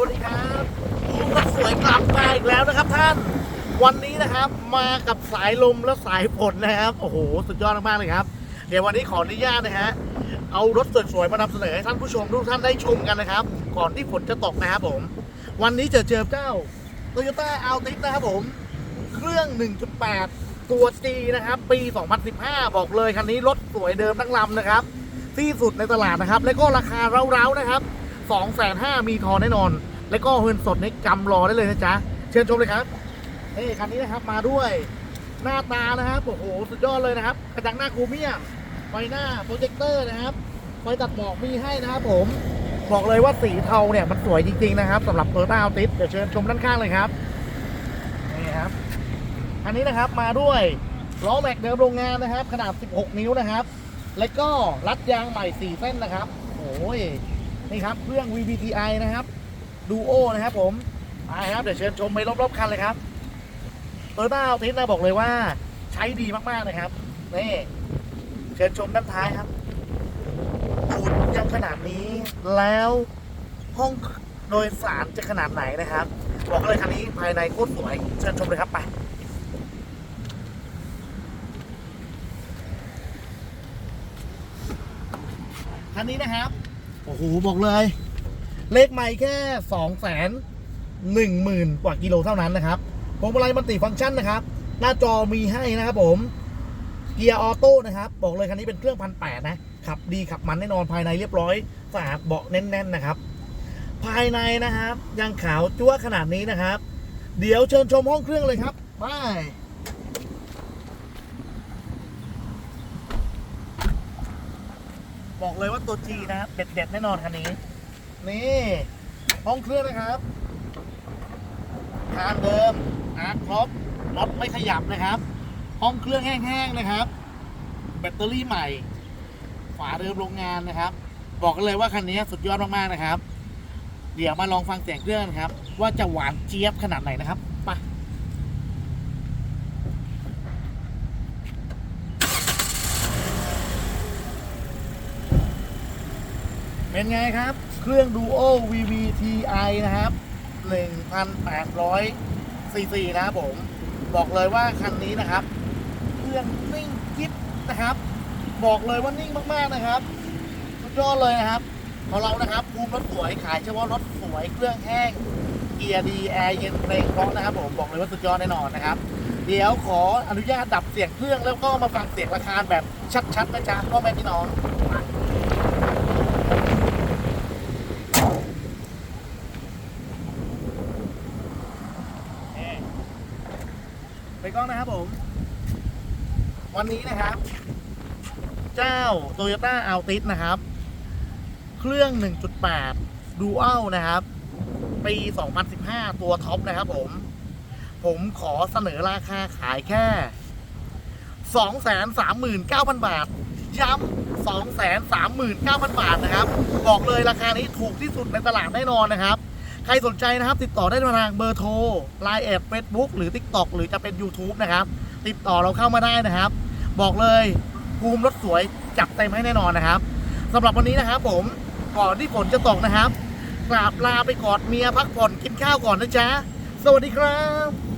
วัสดีครับผมก็สวยกลับมาอีกแล้วนะครับท่าน วันนี้นะครับมากับสายลมและสายฝนนะครับ โอ้โห สุดยอดมากๆเลยครับ เดี๋ยววันนี้ขออนุญาตนะฮะ เอารถสวยๆมานำเสนอให้ท่านผู้ชมทุกท่านได้ชมกันนะครับ ก่อนที่ฝนจะตกนะครับผม วันนี้จะเจอเจ้า Toyota Altis นะครับผม เครื่อง 1.8 ตัว G นะครับ ปี 2015 บอกเลยคันนี้รถสวยเดิมทั้งลำนะครับ ที่สุดในตลาดนะครับ แล้วก็ราคาเร้าๆนะครับ 2 5 0 0 0มีทอแน่นอน แล้วก็เงินสดในกำรอได้เลยนะจ๊ะ เชิญชมเลยครับเฮ้คันนี้นะครับมาด้วยหน้าตานะครับโอ้โหสุดยอดเลยนะครับกระจังหน้าคูเมียไฟหน้าโปรเจคเตอร์นะครับไฟตัดหมอกมีให้นะครับผมบอกเลยว่าสีเทาเนี่ยมันสวยจริงๆนะครับสำหรับ t o y o t a Altis เดี๋ยวเชิญชมด้านข้างเลยครับนี่ครับ อันนี้นะครับมาด้วยล้อแม็กเดิมโรงงานนะครับ ขนาด 16 นิ้วนะครับ แล้วก็รัดยางใหม่ 4 เส้นนะครับ โอ้ย นี่ครับเครื่อง VVTi นะครับดูโอนะครับผมไปครับเดี๋ยวเชิญชมไปรอบๆคันเลยครับเตอร์ต้าเอัลติสนะบอกเลยว่า ใช้ดีมากๆนะครับนี่เชิญชมด้านท้ายครับตูดยังขนาดนี้แล้วห้องโดยสารจะขนาดไหนนะครับ บอกเลยคันนี้ภายในโคตรสวย เชิญชมเลยครับไปคันนี้นะครับ โอ้โหบอกเลย เลขไม่แค่สองแสนหนึ่งหมื่นกว่ากิโลเท่านั้นนะครับพวงมาลัยมันติฟังก์ชันนะครับ หน้าจอมีให้นะครับผมเกียร์ออโต้นะครับ บอกเลยคันนี้เป็นเครื่องพันแปดนะขับดีขับมันแน่นอนภายในเรียบร้อยสะอาดเบาะแน่น ๆนะครับ ภายในนะครับ ยังขาวจั๊วขนาดนี้นะครับ เดี๋ยวเชิญชมห้องเครื่องเลยครับไป บอกเลยว่าตัวจีนะครับเด็ดๆแน่นอนคันนี้ นี่ห้องเครื่องนะครับทางเดิมอาร์ตครบรถไม่ขยับนะครับ ห้องเครื่องแห้งๆนะครับ แบตเตอรี่ใหม่ ฝาเดิมโรงงานนะครับ บอกกันเลยว่าคันนี้สุดยอดมากๆนะครับ เดี๋ยวมาลองฟังเสียงเครื่องนะครับ ว่าจะหวานเจี๊ยบขนาดไหนนะครับไป เป็นไงครับ เครื่อง Duo VVTi นะครับ 1,800ซีซีนะครับผม บอกเลยว่าคันนี้นะครับ เครื่องนิ่งกิ๊บนะครับ บอกเลยว่านิ่งมากๆนะครับ สุดยอดเลยนะครับ ของเรานะครับภูมิรถสวยขายเฉพาะรถสวยเครื่องแห้ง เกียร์ดีแอร์เย็นเพลงเพราะนะครับผมบอกเลยว่าสุดยอดแน่นอนนะครับเดี๋ยวขออนุญาตดับเสียงเครื่องแล้วก็มาฟังเสียงราคาแบบชัดๆนะจ๊ะพ่อแม่พี่น้องมานี่ ไปกล้องนะครับผม วันนี้นะครับ เจ้า Toyota Altis นะครับ เครื่อง 1.8 Dual นะครับ ปี 2015 ตัวท็อปนะครับผม ผมขอเสนอราคาขายแค่ 239,000 บาท ย้ำ239,000 บาทนะครับ บอกเลยราคานี้ถูกที่สุดในตลาดแน่นอนนะครับ ใครสนใจนะครับติดต่อได้ทางเบอร์โทรไลน์แอดเฟซบุ๊กหรือ TikTok หรือจะเป็น YouTube นะครับ ติดต่อเราเข้ามาได้นะครับ บอกเลยภูมิรถสวยจัดเต็มให้แน่นอนนะครับสำหรับวันนี้นะครับ ผมก่อนที่ฝนจะตกนะครับกราบลาไปกอดเมียพักผ่อนกินข้าวก่อนนะจ๊ะ สวัสดีครับ